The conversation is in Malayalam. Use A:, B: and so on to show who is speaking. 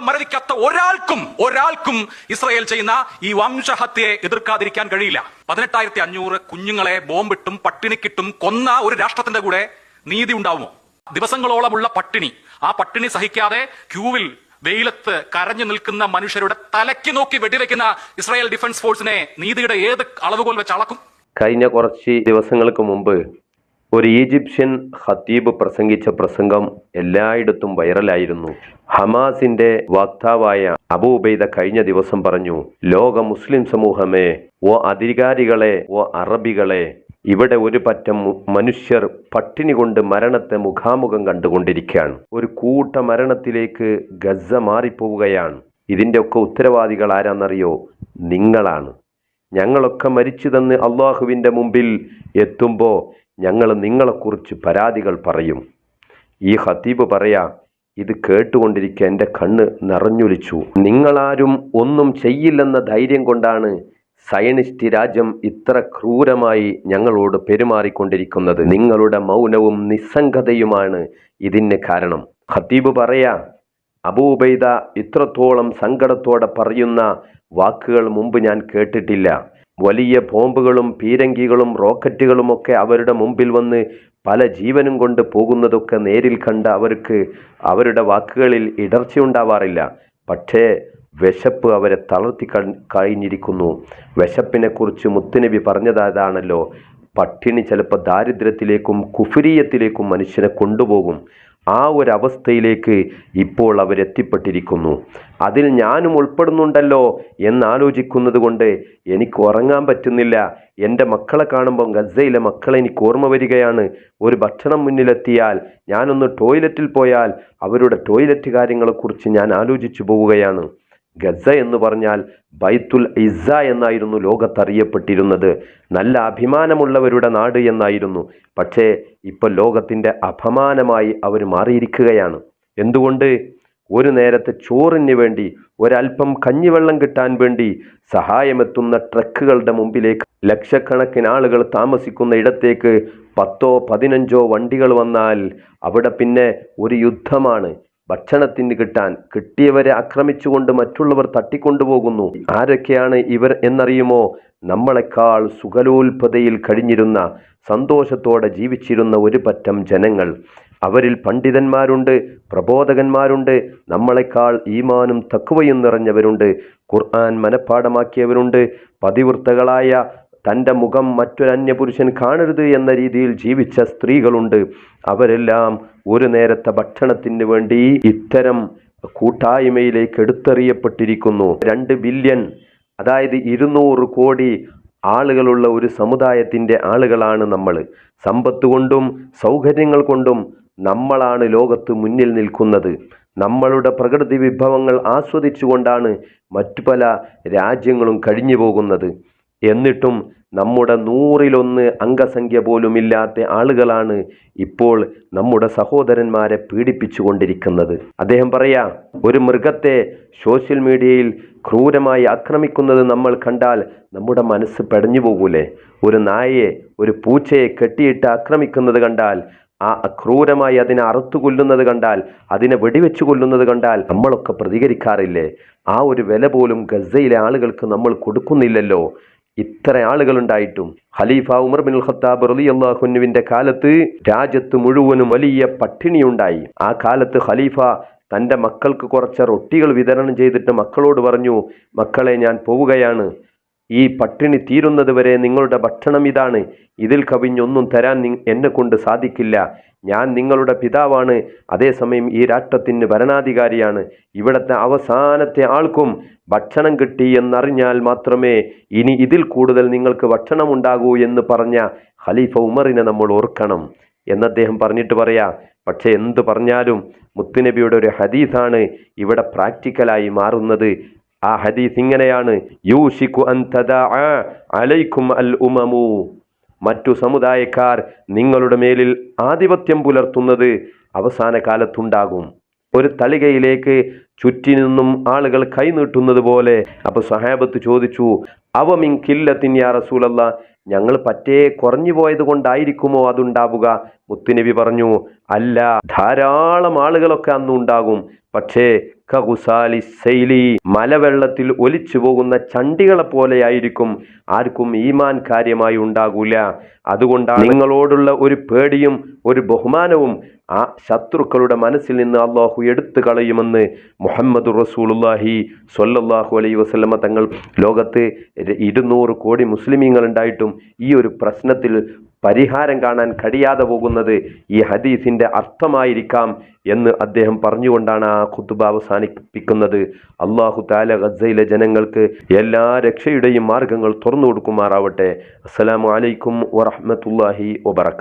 A: രക്തം മരവിക്കാത്ത ഒരാൾക്കും ഒരാൾക്കും ഇസ്രയേൽ ചെയ്യുന്ന ഈ വംശഹത്യയെ എതിർക്കാതിരിക്കാൻ കഴിയില്ല. പതിനെട്ടായിരത്തി അഞ്ഞൂറ് കുഞ്ഞുങ്ങളെ ബോംബിട്ടും പട്ടിണിക്കിട്ടും കൊന്ന ഒരു രാഷ്ട്രത്തിന്റെ കൂടെ നീതി ഉണ്ടാവുമോ? ദിവസങ്ങളോളമുള്ള പട്ടിണി. ആ പട്ടിണി സഹിക്കാതെ ക്യൂവിൽ വെയിലത്ത് കരഞ്ഞു നിൽക്കുന്ന മനുഷ്യരുടെ തലയ്ക്ക് നോക്കി വെടിവെക്കുന്ന ഇസ്രായേൽ ഡിഫൻസ് ഫോഴ്സിനെ നീതിയുടെ ഏത് അളവുകോൽ വെച്ച് അളക്കും?
B: കഴിഞ്ഞ കുറച്ച് ദിവസങ്ങൾക്ക് മുമ്പ് ഒരു ഈജിപ്ഷ്യൻ ഖത്തീബ് പ്രസംഗിച്ച പ്രസംഗം എല്ലായിടത്തും വൈറലായിരുന്നു. ഹമാസിന്റെ വക്താവായ അബൂബൈദ കഴിഞ്ഞ ദിവസം പറഞ്ഞു ലോക മുസ്ലിം സമൂഹമേ ഓ അധികാരികളെ ഓ അറബികളെ ഇവിടെ ഒരു പറ്റം മനുഷ്യർ പട്ടിണി കൊണ്ട് മരണത്തെ മുഖാമുഖം കണ്ടുകൊണ്ടിരിക്കുകയാണ്. ഒരു കൂട്ട മരണത്തിലേക്ക് ഗസ മാറിപ്പോവുകയാണ്. ഇതിന്റെയൊക്കെ ഉത്തരവാദികൾ ആരാന്നറിയോ? നിങ്ങളാണ്. ഞങ്ങളൊക്കെ മരിച്ചു തന്ന് അള്ളാഹുവിന്റെ മുമ്പിൽ എത്തുമ്പോൾ ഞങ്ങൾ നിങ്ങളെക്കുറിച്ച് പരാതികൾ പറയും. ഈ ഹത്തീബ് പറയാ ഇത് കേട്ടുകൊണ്ടിരിക്കുക എന്റെ കണ്ണ് നിറഞ്ഞൊലിച്ചു. നിങ്ങളാരും ഒന്നും ചെയ്യില്ലെന്ന ധൈര്യം കൊണ്ടാണ് സയനിസ്റ്റ് രാജ്യം ഇത്ര ക്രൂരമായി ഞങ്ങളോട് പെരുമാറിക്കൊണ്ടിരിക്കുന്നത്. നിങ്ങളുടെ മൗനവും നിസ്സംഗതയുമാണ് ഇതിന് കാരണം. ഖത്തീബ് പറയാ അബൂബൈദ ഇത്രത്തോളം സങ്കടത്തോടെ പറയുന്ന വാക്കുകൾ മുമ്പ് ഞാൻ കേട്ടിട്ടില്ല. വലിയ ബോംബുകളും പീരങ്കികളും റോക്കറ്റുകളുമൊക്കെ അവരുടെ മുമ്പിൽ വന്ന് പല ജീവനും കൊണ്ട് പോകുന്നതൊക്കെ നേരിൽ കണ്ട അവർക്ക് അവരുടെ വാക്കുകളിൽ ഇടർച്ചയുണ്ടാവാറില്ല. പക്ഷേ വിശപ്പ് അവരെ തളർത്തി കഴി- കഴിഞ്ഞിരിക്കുന്നു. വിശപ്പിനെക്കുറിച്ച് മുത്തുനബി പറഞ്ഞതാണല്ലോ പട്ടിണി ചിലപ്പോൾ ദാരിദ്ര്യത്തിലേക്കും കുഫുരീയത്തിലേക്കും മനുഷ്യനെ കൊണ്ടുപോകും. ആ ഒരു അവസ്ഥയിലേക്ക് ഇപ്പോൾ അവരെത്തിപ്പെട്ടിരിക്കുന്നു. അതിൽ ഞാനും ഉൾപ്പെടുന്നുണ്ടല്ലോ എന്നാലോചിക്കുന്നത് കൊണ്ട് എനിക്ക് ഉറങ്ങാൻ പറ്റുന്നില്ല. എന്റെ മക്കളെ കാണുമ്പോൾ ഗസയിലെ മക്കളെ എനിക്ക് ഓർമ്മ വരികയാണ്. ഒരു ഭക്ഷണം മുന്നിലെത്തിയാൽ ഞാനൊന്ന് ടോയ്ലറ്റിൽ പോയാൽ അവരുടെ ടോയ്ലറ്റ് കാര്യങ്ങളെക്കുറിച്ച് ഞാൻ ആലോചിച്ചു പോവുകയാണ്. ഗസ എന്ന് പറഞ്ഞാൽ ബൈത്തുൽ ഇസ എന്നായിരുന്നു ലോകത്തറിയപ്പെട്ടിരുന്നത്. നല്ല അഭിമാനമുള്ളവരുടെ നാട് എന്നായിരുന്നു. പക്ഷേ ഇപ്പോൾ ലോകത്തിന്റെ അപമാനമായി അവർ മാറിയിരിക്കുകയാണ്. എന്തുകൊണ്ട്? ഒരു നേരത്തെ ചോറിന് വേണ്ടി ഒരൽപ്പം കഞ്ഞിവെള്ളം കിട്ടാൻ വേണ്ടി സഹായമെത്തുന്ന ട്രക്കുകളുടെ മുമ്പിലേക്ക് ലക്ഷക്കണക്കിന് ആളുകൾ താമസിക്കുന്ന ഇടത്തേക്ക് പത്തോ പതിനഞ്ചോ വണ്ടികൾ വന്നാൽ അവിടെ പിന്നെ ഒരു യുദ്ധമാണ്. ഭക്ഷണത്തിന് കിട്ടാൻ കിട്ടിയവരെ ആക്രമിച്ചുകൊണ്ട് മറ്റുള്ളവർ തട്ടിക്കൊണ്ടുപോകുന്നു. ആരൊക്കെയാണ് ഇവർ എന്നറിയുമോ? നമ്മളെക്കാൾ സുഖലോൽപതയിൽ കഴിഞ്ഞിരുന്ന സന്തോഷത്തോടെ ജീവിച്ചിരുന്ന ഒരു പറ്റം ജനങ്ങൾ. അവരിൽ പണ്ഡിതന്മാരുണ്ട് പ്രബോധകന്മാരുണ്ട് നമ്മളെക്കാൾ ഈമാനും തക്കുവയും നിറഞ്ഞവരുണ്ട് ഖുർആൻ മനഃപ്പാടമാക്കിയവരുണ്ട് പതിവൃത്തകളായ തന്റെ മുഖം മറ്റൊരന്യപുരുഷൻ കാണരുത് എന്ന രീതിയിൽ ജീവിച്ച സ്ത്രീകളുണ്ട്. അവരെല്ലാം ഒരു നേരത്തെ ഭക്ഷണത്തിന് വേണ്ടി ഇത്തരം കൂട്ടായ്മയിലേക്ക് എടുത്തെറിയപ്പെട്ടിരിക്കുന്നു. രണ്ട് ബില്യൺ അതായത് ഇരുന്നൂറ് കോടി ആളുകളുള്ള ഒരു സമുദായത്തിന്റെ ആളുകളാണ് നമ്മൾ. സമ്പത്ത് കൊണ്ടും സൗകര്യങ്ങൾ കൊണ്ടും നമ്മളാണ് ലോകത്ത് മുന്നിൽ നിൽക്കുന്നത്. നമ്മളുടെ പ്രകൃതി വിഭവങ്ങൾ ആസ്വദിച്ചുകൊണ്ടാണ് മറ്റു പല രാജ്യങ്ങളും കഴിഞ്ഞു പോകുന്നത് എന്നിട്ടും നമ്മുടെ നൂറിലൊന്ന് അംഗസംഖ്യ പോലുമില്ലാത്ത ആളുകളാണ് ഇപ്പോൾ നമ്മുടെ സഹോദരന്മാരെ പീഡിപ്പിച്ചു കൊണ്ടിരിക്കുന്നത് അദ്ദേഹം പറയാ ഒരു മൃഗത്തെ സോഷ്യൽ മീഡിയയിൽ ക്രൂരമായി ആക്രമിക്കുന്നത് നമ്മൾ കണ്ടാൽ നമ്മുടെ മനസ്സ് പെടഞ്ഞു പോകൂലേ? ഒരു നായയെ ഒരു പൂച്ചയെ കെട്ടിയിട്ട് ആക്രമിക്കുന്നത് കണ്ടാൽ ആ അക്രൂരമായി അതിനെ അറുത്തു കൊല്ലുന്നത് കണ്ടാൽ അതിനെ വെടിവെച്ച് കൊല്ലുന്നത് കണ്ടാൽ നമ്മളൊക്കെ പ്രതികരിക്കാറില്ലേ? ആ ഒരു വില പോലും ഗസയിലെ ആളുകൾക്ക് നമ്മൾ കൊടുക്കുന്നില്ലല്ലോ. ഇത്ര ആളുകളുണ്ടായിട്ടും ഖലീഫ ഉമർ ബിൻ ഖത്താബ് അള്ളാഹുനുവിന്റെ കാലത്ത് രാജ്യത്ത് മുഴുവനും വലിയ പട്ടിണിയുണ്ടായി. ആ കാലത്ത് ഖലീഫ തന്റെ മക്കൾക്ക് കുറച്ച് റൊട്ടികൾ വിതരണം ചെയ്തിട്ട് മക്കളോട് പറഞ്ഞു മക്കളെ ഞാൻ പോവുകയാണ്. ഈ പട്ടിണി തീരുന്നത് വരെ നിങ്ങളുടെ ഭക്ഷണം ഇതാണ്. ഇതിൽ കവിഞ്ഞൊന്നും തരാൻ എന്നെ കൊണ്ട് സാധിക്കില്ല. ഞാൻ നിങ്ങളുടെ പിതാവാണ്. അതേസമയം ഈ രാഷ്ട്രത്തിന് ഭരണാധികാരിയാണ്. ഇവിടുത്തെ അവസാനത്തെ ആൾക്കും ഭക്ഷണം കിട്ടി എന്നറിഞ്ഞാൽ മാത്രമേ ഇനി ഇതിൽ കൂടുതൽ നിങ്ങൾക്ക് ഭക്ഷണം ഉണ്ടാകൂ എന്ന് പറഞ്ഞ ഖലീഫ ഉമറിനെ നമ്മൾ ഓർക്കണം. എന്ന് അദ്ദേഹം പറഞ്ഞിട്ട് പറയാ പക്ഷേ എന്ത് പറഞ്ഞാലും മുത്തുനബിയുടെ ഒരു ഹദീസാണ് ഇവിടെ പ്രാക്ടിക്കലായി മാറുന്നത്. ആ ഹദീസ് ഇങ്ങനെയാണ്. യൂഷിക്കു അലൈക്കും അൽ ഉമമു. മറ്റു സമുദായക്കാർ നിങ്ങളുടെ മേലിൽ ആധിപത്യം പുലർത്തുന്നത് അവസാന കാലത്തുണ്ടാകും. ഒരു തളികയിലേക്ക് ചുറ്റി നിന്നും ആളുകൾ കൈനീട്ടുന്നത് പോലെ. അപ്പൊ സഹാബത്ത് ചോദിച്ചു അവമിൻ കില്ലത്തിൻ യാ റസൂലല്ല? ഞങ്ങൾ പറ്റേ കുറഞ്ഞു പോയത് കൊണ്ടായിരിക്കുമോ അതുണ്ടാവുക? മുത്തുനബി പറഞ്ഞു അല്ല ധാരാളം ആളുകളൊക്കെ അന്നുണ്ടാകും. പക്ഷേ കഗുസാലി ശൈലി മലവെള്ളത്തിൽ ഒലിച്ചു പോകുന്ന ചണ്ടികളെ പോലെയായിരിക്കും ആർക്കും ഈമാൻ കാര്യമായി ഉണ്ടാകൂല. അതുകൊണ്ടാണ് നിങ്ങളോടുള്ള ഒരു പേടിയും ഒരു ബഹുമാനവും ആ ശത്രുക്കളുടെ മനസ്സിൽ നിന്ന് അള്ളാഹു എടുത്തു കളയുമെന്ന് മുഹമ്മദ് റസൂലുല്ലാഹി സൊല്ലാഹു അലൈ വസ്ലമ തങ്ങൾ ലോകത്ത് ഇരുന്നൂറ് കോടി മുസ്ലിമീങ്ങൾ ഉണ്ടായിട്ടും ഈ ഒരു പ്രശ്നത്തിൽ പരിഹാരം കാണാൻ കഴിയാതെ പോകുന്നത് ഈ ഹദീസിന്റെ അർത്ഥമായിരിക്കാം എന്ന് അദ്ദേഹം പറഞ്ഞുകൊണ്ടാണ് ആ ഖുത്തുബ അവസാനിപ്പിക്കുന്നത്. അള്ളാഹു താല ഗസയിലെ ജനങ്ങൾക്ക് എല്ലാ രക്ഷയുടെയും മാർഗങ്ങൾ തുറന്നു കൊടുക്കുമാറാവട്ടെ. അസ്സലാമു അലൈക്കും വറഹ്മത്തുള്ളാഹി വബറകാതുഹു